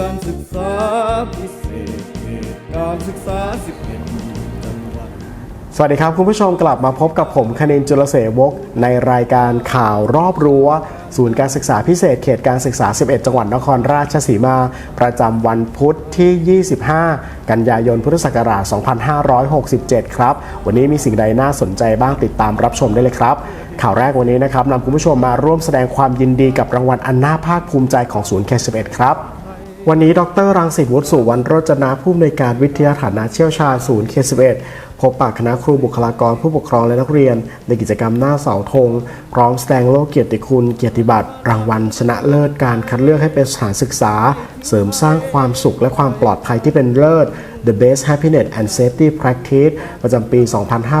การศึกษาพิเศษเขตการศึกษาสิบเอ็ดจังหวัด สวัสดีครับ คุณผู้ชมกลับมาพบกับผมคณินจุลเสวกในรายการข่าวรอบรั้ว ศูนย์การศึกษาพิเศษเขตการศึกษา 11 จังหวัดนครราชสีมา ประจำวันพุธที่ 25 กันยายนพุทธศักราช 2567 ครับ วันนี้มีสิ่งใดน่าสนใจบ้างติดตามรับชมได้เลยครับ ข่าวแรกวันนี้นะครับนำคุณผู้ชมมาร่วมแสดงความยินดีกับรางวัลอันน่าภาคภูมิใจของศูนย์เขต11 ครับ วันนี้ ดร รังสิตวุฒิสุวรรณโรจนาผู้อำนวยการวิทยาฐานะเชี่ยวชาญศูนย์เค11พบปะคณะครูบุคลากรผู้ปกครองและนักเรียน ในกิจกรรมหน้าเสาธงพร้อมแสดงโลกเกียรติคุณ เกียรติบัตร รางวัล ชนะเลิศการคัดเลือกให้เป็นสถานศึกษา เสริมสร้างความสุขและความปลอดภัยที่เป็นเลิศ The Best Happiness and Safety Practice ประจำปี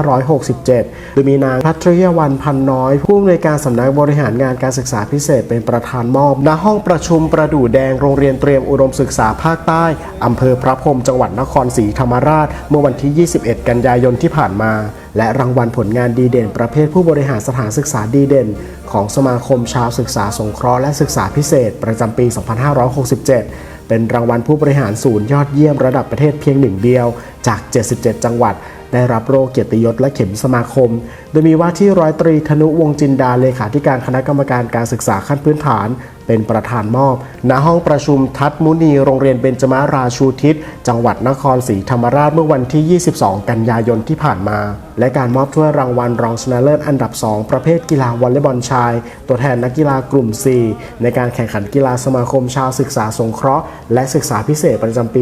2567 โดยมีนางพัทรยวันพันน้อย ผู้อำนวยการสำนักบริหารงานการศึกษาพิเศษเป็นประธานมอบณห้องประชุมประดู่แดงโรงเรียนเตรียมอุดมศึกษาภาคใต้อำเภอพระพรมจังหวัดนครศรีธรรมราช เมื่อวันที่ 21 กันยายนที่ผ่านมา และรางวัลผลงานดีเด่น ประเภทผู้บริหารสถานศึกษาดีเด่น ของสมาคมชาวศึกษาสงเคราะห์และศึกษาพิเศษ ประจำปี 2567 เป็นรางวัลผู้บริหารศูนย์ยอดเยี่ยมระดับประเทศเพียงหนึ่งเดียว จาก 77 จังหวัด ได้รับโรเกียรติยศและเข็มสมาคม โดยมีว่าที่ร้อยตรีธนุวงจินดาเลขาธิการคณะกรรมการการศึกษาขั้นพื้นฐาน เป็นประธานมอบ ณ ห้องประชุมทัศมุนี โรงเรียนเบญจมาราชูทิศ จังหวัดนครศรีธรรมราชเมื่อวันที่ 22 กันยายนที่ผ่านมา และการมอบถ้วยรางวัลรองชนะเลิศอันดับ 2 ประเภทกีฬาวอลเลย์บอลชาย ตัวแทนนักกีฬากลุ่ม 4 ในการแข่งขันกีฬาสมาคมชาวศึกษาสงเคราะห์ และศึกษาพิเศษประจำปี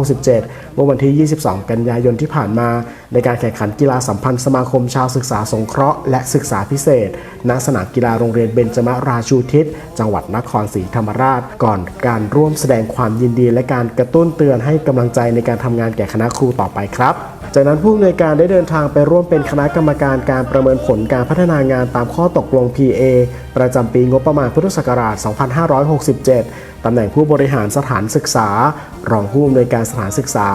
2567 เมื่อวันที่ 22 กันยายนที่ผ่านมา ในการแข่งขันกีฬาสัมพันธ์สมาคมชาวศึกษาสงเคราะห์และศึกษาพิเศษณสนามกีฬาโรงเรียนเบญจมาราชูทิศ จังหวัดนครศรีธรรมราช ก่อนการร่วมแสดงความยินดี และการกระตุ้นเตือนให้กำลังใจในการทำงานแก่คณะครูต่อไปครับจากนั้นผู้อำนวยการได้เดินทางไปร่วมเป็นคณะกรรมการการประเมินผลการพัฒนางานตามข้อตกลง PA ประจำปีงบประมาณพุทธศักราช 2567 ตำแหน่งผู้บริหารสถานศึกษา รองผู้อำนวยการสถานศึกษา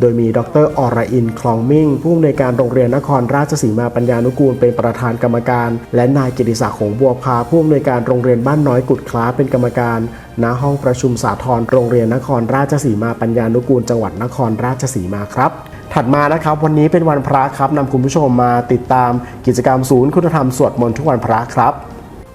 โดยมีดรอรอิน คลองมิ่ง ผู้อำนวยการโรงเรียนนครราชสีมาปัญญานุกูลเป็นประธานกรรมการ และนายกิติศักดิ์หงบัวพาผู้อำนวยการโรงเรียนบ้านน้อยกุดคล้าเป็นกรรมการ ณ ห้องประชุมสาธรโรงเรียนนครราชสีมาปัญญานุกูล จังหวัดนครราชสีมาครับถัดมานะครับวันนี้เป็นวันพระครับนำคุณผู้ชมมาติดตามกิจกรรมศูนย์คุณธรรมสวดมนต์ทุกวันพระครับ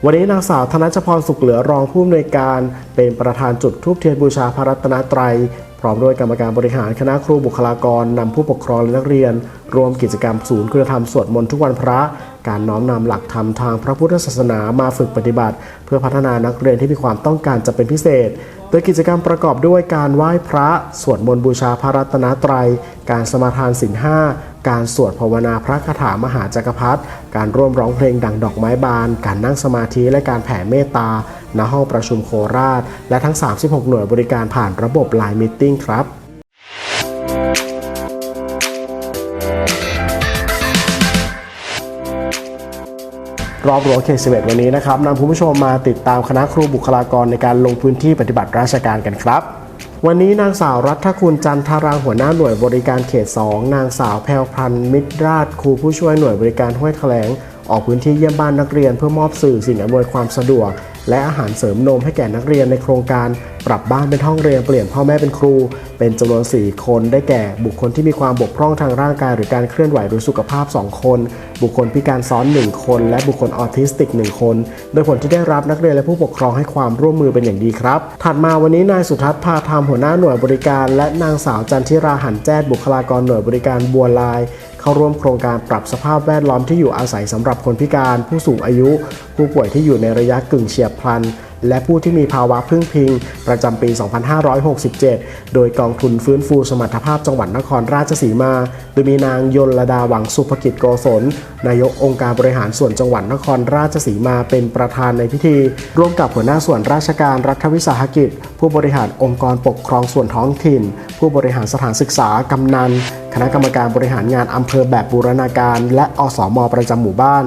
วันนี้นางสาวธนชพรสุขเหลือรองผู้อำนวยการ เป็นประธานจุดทูบเทียนบูชาพระรัตนตรัย ร้อมด้วยกรรมการบริหารคณะครูบุคลากรนำผู้ปกครองและนักเรียน รวมกิจกรรมศูนย์คุณธรรมสวดมนต์ทุกวันพระ การน้อมนำหลักธรรมทางพระพุทธศาสนามาฝึกปฏิบัติ เพื่อพัฒนานักเรียนที่มีความต้องการจะเป็นพิเศษ โดยกิจกรรมประกอบด้วยการไหว้พระ สวดมนต์บูชาพระรัตนตรัย การสมาทานศีลห้าการสวดภาวนาพระคาถามหาจักรพรรดิการร่วมร้องเพลงดังดอกไม้บาน การนั่งสมาธิและการแผ่เมตตา ณห้องประชุมโคราช และทั้ง 36 หน่วยบริการผ่านระบบ Line Meeting ครับรอบรั้วเขต11วันนี้นะครับนำคุณผู้ชมมาติดตามคณะครูบุคลากรในการลงพื้นที่ปฏิบัติราชการกันครับ วันนี้นางสาวรัฐคุณจันทารางหัวหน้าหน่วยบริการเขต 2 นางสาวแพรวพันธ์มิตรราชครูผู้ช่วยหน่วยบริการห้วยแถลง ออกพื้นที่เยี่ยมบ้านนักเรียนเพื่อมอบสื่อสิ่งอำนวยความสะดวก และอาหารเสริมนมให้แก่นักเรียนในโครงการ ปรับบ้านเป็นห้องเรียนเปลี่ยนพ่อแม่เป็นครู เป็นจำนวน 4 คนได้แก่ บุคคลที่มีความบกพร่องทางร่างกาย หรือการเคลื่อนไหวหรือสุขภาพ 2 คน บุคคลพิการซ้อน 1 คน และบุคคลออทิสติก 1 คน โดยผลที่ได้รับนักเรียนและผู้ปกครองให้ความร่วมมือเป็นอย่างดีครับ ถัดมาวันนี้นายสุทัศน์พาธรรมหัวหน้าหน่วยบริการ และนางสาวจันทิราหันแจ้ดบุคลากรหน่วยบริการบัวลาย เข้าร่วมโครงการปรับสภาพแวดล้อมที่อยู่อาศัยสำหรับคนพิการ ผู้สูงอายุ ผู้ป่วยที่อยู่ในระยะกึ่งเฉียบพลัน และผู้ที่มีภาวะพึ่งพิง ประจำปี 2567 โดยกองทุนฟื้นฟูสมรรถภาพจังหวัดนครราชสีมา โดยมีนางยนลดาหวังสุภกิจโกศลนายกองค์การบริหารส่วนจังหวัดนครราชสีมาเป็นประธานในพิธี ร่วมกับหัวหน้าส่วนราชการรัฐวิสาหกิจ ผู้บริหารองค์กรปกครองส่วนท้องถิ่น ผู้บริหารสถานศึกษากำนัน คณะกรรมการบริหารงานอำเภอแบบบูรณาการ และอสมอประจำหมู่บ้าน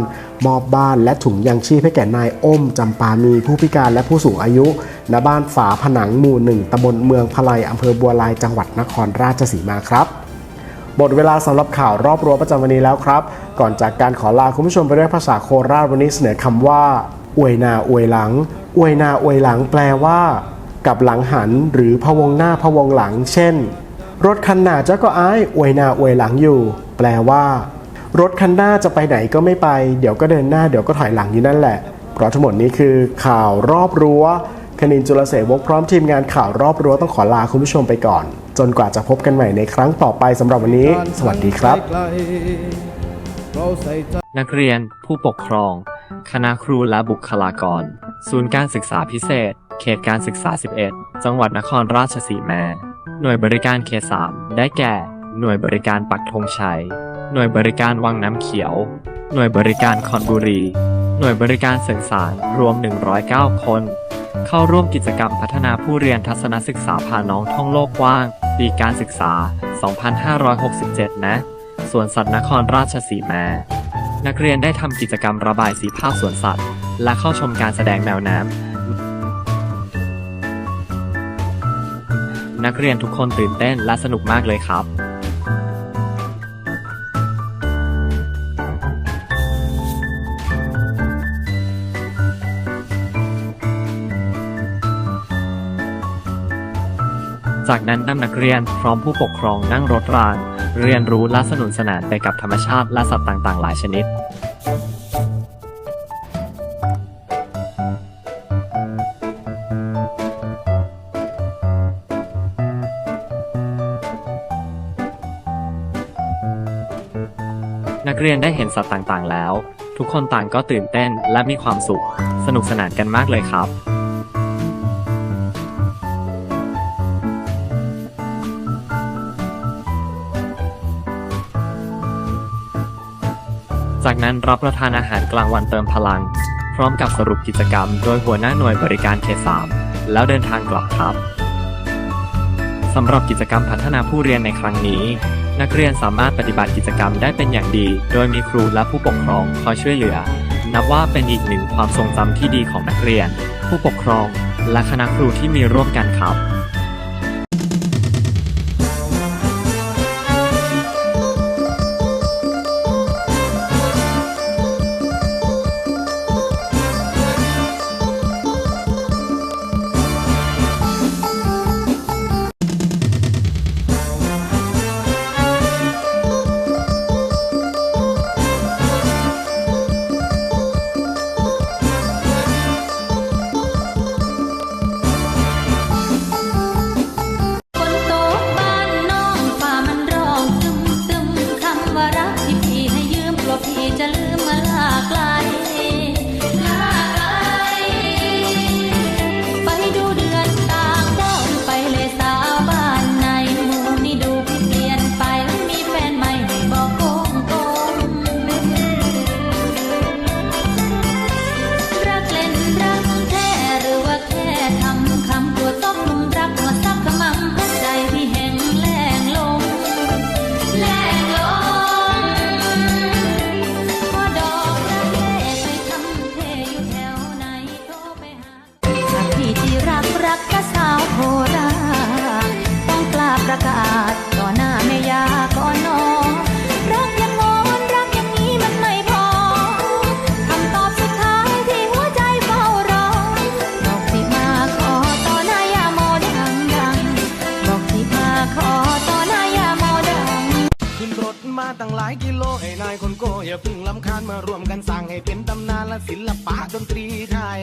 มอบบ้านและถุงยังชีพให้แก่นายอ้มจำปามีผู้พิการและผู้สูงอายุ ณบ้านฝาผนังหมู่หนึ่งตำบลเมืองพลายอำเภอบัวลายจังหวัดนครราชสีมาครับหมดเวลาสำหรับข่าวรอบรั้วประจำวันนี้แล้วครับ ก่อนจากการขอลาคุณผู้ชมไปด้วยภาษาโคราชวันนี้เสนอคำว่า อวยนาอวยหลัง อวยนาอวยหลังแปลว่า กับหลังหันหรือพะวงหน้าพะวงหลัง เช่น รถคันหน้าเจ้าก็อ้ายอวยหน้าอวยหลังอยู่ แปลว่า รถคันหน้าจะไปไหนก็ไม่ไป เดี๋ยวก็เดินหน้าเดี๋ยวก็ถอยหลังอยู่นั่นแหละ เพราะทั้งหมดนี้คือข่าวรอบรั้วคณินจุลเสวกพร้อมทีมงานข่าวรอบรั้วต้องขอลาคุณผู้ชมไปก่อน จนกว่าจะพบกันใหม่ในครั้งต่อไปสำหรับวันนี้ สวัสดีครับไกลๆเราใส่ใจนักเรียนผู้ปกครอง คณะครูและบุคลากร ศูนย์การศึกษาพิเศษ เขตการศึกษา 11 จังหวัดนครราชสีมา หน่วยบริการเขต3ได้แก่ หน่วยบริการปักธงชัย หน่วยบริการวังน้ำเขียว หน่วยบริการคอนบุรี หน่วยบริการสริงสารรวม 109 คน เข้าร่วมกิจกรรมพัฒนาผู้เรียนทัศนศึกษาพาน้องท่องโลกกว้าง ปีการศึกษา 2567 นะ สวนสัตว์นครราชสีมา นักเรียนได้ทำกิจกรรมระบายสีภาพสวนสัตว์ และเข้าชมการแสดงแมวน้ำนักเรียนทุกคนตื่นเต้นและสนุกมากเลยครับ จากนั้นนำนักเรียนพร้อมผู้ปกครองนั่งรถราง เรียนรู้และสนุนสนานไปกับธรรมชาติและสัตว์ต่างๆ หลายชนิด นักเรียนได้เห็นสัตว์ต่างๆ แล้ว ทุกคนต่างก็ตื่นเต้นและมีความสุข สนุกสนานกันมากเลยครับ จากนั้นรับประทานอาหารกลางวันเติมพลัง พร้อมกับสรุปกิจกรรม โดยหัวหน้าหน่วยบริการเขตสามแล้วเดินทางกลับครับสำหรับกิจกรรมพัฒนาผู้เรียนในครั้งนี้ นักเรียนสามารถปฏิบัติกิจกรรมได้เป็นอย่างดี โดยมีครูและผู้ปกครองคอยช่วยเหลือ นับว่าเป็นอีกหนึ่งความทรงจำที่ดีของนักเรียน ผู้ปกครอง และคณะครูที่มีร่วมกันครับ อย่าเพึ่งลำคาญมารวมกันสร้างให้เป็นตำนานและศิลปะดนตรีไทย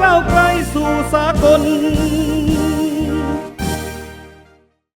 ก้าวไกลสู่สากล